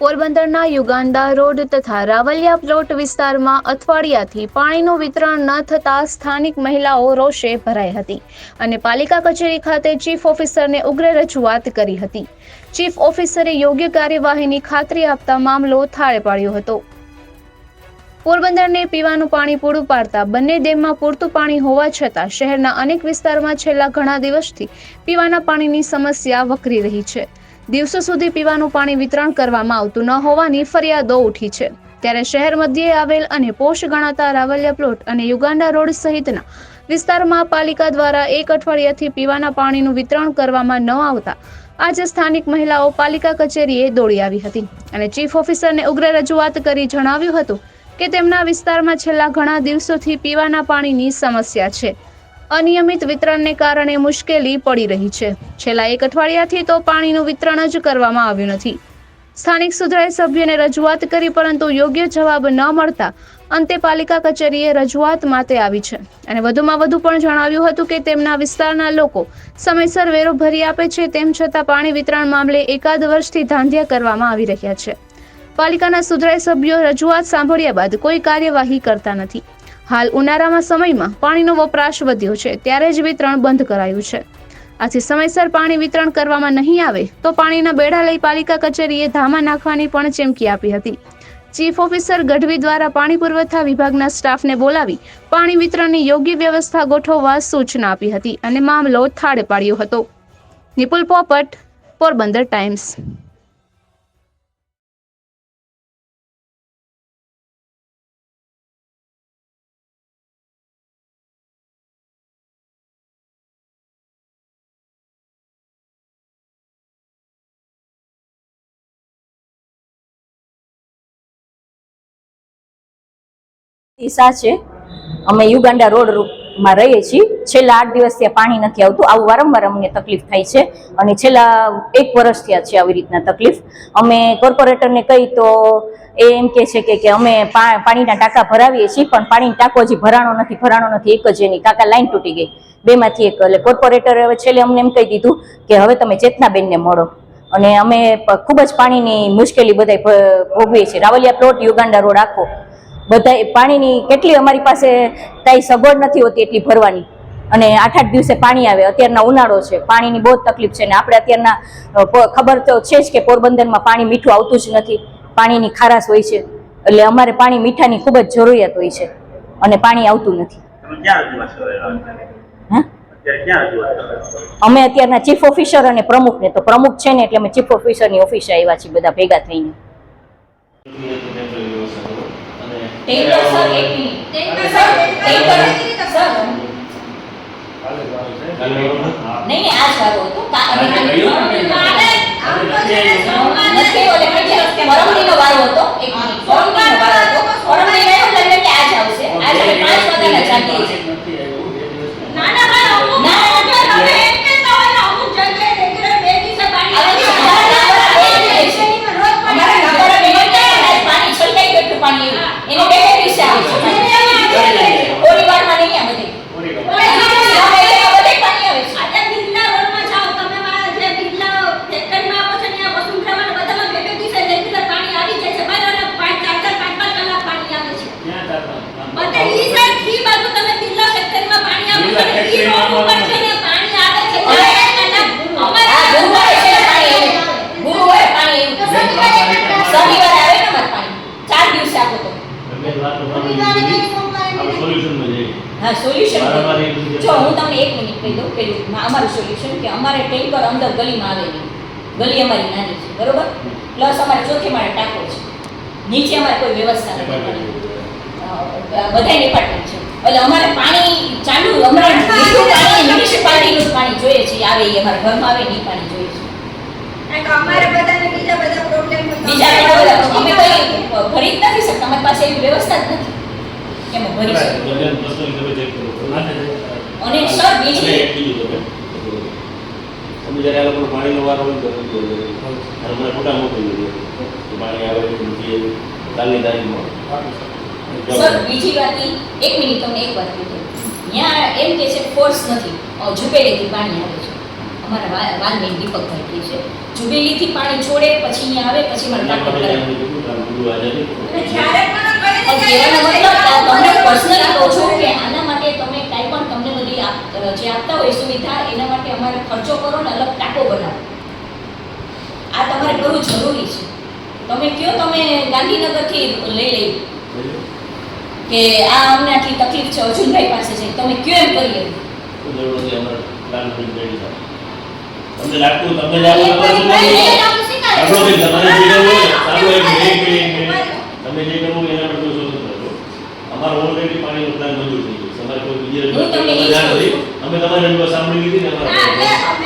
પોરબંદરના Uganda road તથા Ravalia plot વિસ્તારમાં અઠવાડિયાથી પાણીનું વિતરણ ન થતાં સ્થાનિક મહિલાઓ રોષે ભરાઈ હતી અને પાલિકા કચેરી ખાતે ચીફ ઓફિસરને ઉગ્ર રજૂઆત કરી હતી. ચીફ ઓફિસરે યોગ્ય કાર્યવાહીની ખાતરી આપતા મામલો થાળે પાડ્યો હતો. પોરબંદરને પીવાનું પાણી પૂરું પાડતા બંને ડેમમાં પૂરતું પાણી હોવા છતાં શહેરના અનેક વિસ્તારમાં છેલ્લા ઘણા દિવસથી પીવાના પાણીની સમસ્યા વકરી રહી છે. દિવસો સુધી પીવાનું પાણી વિતરણ કરવામાં આવતું ન હોવાની ફરિયાદો ઉઠી છે. ત્યારે શહેર મધ્યે આવેલ અને પોષ ગણાતા રાવલિયા પ્લોટ અને યુગાંડા રોડ સહિતના વિસ્તારમાં પાલિકા દ્વારા એક અઠવાડિયાથી પીવાના પાણીનું વિતરણ કરવામાં ન આવતા આજે સ્થાનિક મહિલાઓ પાલિકા કચેરીએ દોડી આવી હતી અને ચીફ ઓફિસરને ઉગ્ર રજૂઆત કરી જણાવ્યું હતું કે તેમના વિસ્તારમાં છેલ્લા ઘણા દિવસોથી પીવાના પાણીની સમસ્યા છે. અનિયમિત વિતરણને કારણે મુશ્કેલી પડી રહી છે. છેલ્લા એક અઠવાડિયાથી તો પાણીનું વિતરણ જ કરવામાં આવ્યું નથી. સ્થાનિક સુધરાઈ સભ્યને રજૂઆત કરી પરંતુ યોગ્ય જવાબ ન મળતા અંતે પાલિકા કચેરીએ રજૂઆત માટે આવી છે. અને વધુમાં વધુ પણ જણાવ્યું હતું કે તેમના વિસ્તારના લોકો સમયસર વેરો ભરી આપે છે તેમ છતાં પાણી વિતરણ મામલે એકાદ વર્ષથી ધાંધ્યા કરવામાં આવી રહ્યા છે. પાલિકાના સુધરાઈ સભ્યો રજૂઆત સાંભળ્યા બાદ કોઈ કાર્યવાહી કરતા નથી. હાલ ઉનાળામાં સમયમાં પાણીનો વપરાશ વધ્યો છે, ત્યારે જ વિતરણ બંધ કરાયું છે. આથી સમયસર પાણી વિતરણ કરવામાં નહીં આવે, તો પાણીના બેડા લઈ પાલિકા કચેરીએ ધામા નાખવાની પણ ચીમકી આપી હતી. ચીફ ઓફિસર ગઢવી દ્વારા પાણી પુરવઠા વિભાગના સ્ટાફને બોલાવી પાણી વિતરણની યોગ્ય વ્યવસ્થા ગોઠવવા સૂચના આપી હતી અને મામલો થાળે પાડ્યો હતો. નિપુલ પોપટ, પોરબંદર ટાઈમ્સ. દિશા છે. અમે યુગાંડા રોડમાં રહીએ છીએ. છેલ્લા આઠ દિવસ ત્યાં પાણી નથી આવતું. આવું વારંવાર અમને તકલીફ થાય છે. અને છેલ્લા એક વર્ષ થયા છે આવી રીતના તકલીફ. અમે કોર્પોરેટરને કહી તો એ એમ કે છે કે અમે પાણીના ટાંકા ભરાવીએ છીએ, પણ પાણીનો ટાંકો હજી ભરાણો નથી ભરાણો નથી. એક જ એની કાકા લાઈન તૂટી ગઈ. બેમાંથી એક. એટલે કોર્પોરેટરે હવે છેલ્લે અમને એમ કહી દીધું કે હવે તમે ચેતનાબેનને મળો. અને અમે ખૂબ જ પાણીની મુશ્કેલી બધાય ભ- ભોગવીએ છીએ. રાવલિયા પ્લોટ યુગાંડા રોડ આખો બધા પાણીની કેટલી અમારી પાસે કાંઈ સગવડ નથી હોતી એટલી ભરવાની. અને આઠ આઠ દિવસે પાણી આવે. અત્યારના ઉનાળો છે. પાણીની બહુ તકલીફ છે. ને આપણે અત્યારના ખબર તો છે જ કે પોરબંદરમાં પાણી મીઠું આવતું જ નથી. પાણીની ખારાશ હોય છે. એટલે અમારે પાણી મીઠાની ખૂબ જ જરૂરિયાત હોય છે. અને પાણી આવતું નથી. અમે અત્યારના ચીફ ઓફિસર અને પ્રમુખને. તો પ્રમુખ છે ને એટલે અમે ચીફ ઓફિસરની ઓફિસે આવ્યા છીએ બધા ભેગા થઈને. ટેન્કર સર એક minute tanker sir tanker sir નહીં નહીં આ જ વારો હતો. કઈ વારો હતો. એક મિનિટ. પરમદીનો વારો હતો. પરમદી ગયો એટલે એમ કે આવશે. આજ અમે પાંચ વાગ્યાના જાગીએ છીએ ના ના ભાઈ ના ના તમે એમ કહેતા હોય ને અમુક જગ્યાએ રેગ્યુલર બે દિવસે પાણી આવે છે અમારા નગર નિગમ પાણી છલકાઈ ગયું હતું પાણી એને બે બે દિવસે આવે છે થોડી વારમાં નહીં આવે બધે બધે પાણી આવે છે આ ગુરુવારે છે ને પાણી એવું ગુરુવારે પાણી એવું શનિવારે આવે ને અમારે પાણી ચાર દિવસે આપો તો હા સોલ્યુશન જો હું તમને એક મિનિટ કહી દઉં પેલું અમારું સોલ્યુશન કે અમારે ટેન્કર અંદર ગલીમાં આવે નહીં ગલી અમારી નાની છે બરોબર? પ્લસ અમારે ચોથે માળે ટાંકો છે. નીચે અમારે કોઈ વ્યવસ્થા નથી. બધાય ડિપાર્ટમેન્ટ છે. એટલે અમારે પાણી ચાલુ અમારે મીઠું પાણી મ્યુનિસિપાલિટીનું પાણી જોઈએ છે. આવે એ અમારા ઘરમાં આવે નહીં પાણી જોઈએ છે. અમારે બધાને બીજા બધા પ્રોબ્લેમ અને બીજી પાણી વાત એક મિનિટ તમને એક વાત કીધું ત્યાં એમ કે છે ફોર્સ નથી. ઝુંબેલીથી પાણી આવે છે. અમારા વાલમેન દીપકભાઈ કહે છે. ઝુંબેલીથી પાણી છોડે પછી અહીંયા આવે પછી મને તમે કયો તમે ગાંધીનગરથી લઈ લઈ. કે આ અમનાથી તકલીફ છે અર્જુનભાઈ પાસે છે. તમે કયો એમ કરી લઈ તમને લાગતું તમને તમે જે કરવું એના પર અમારે ઓલરેડી પાણી ઉત્પાદન મંજૂર થઈ ગયું તમારે કોઈ બીજી અમે તમારી સાંભળી લીધી ને અમારે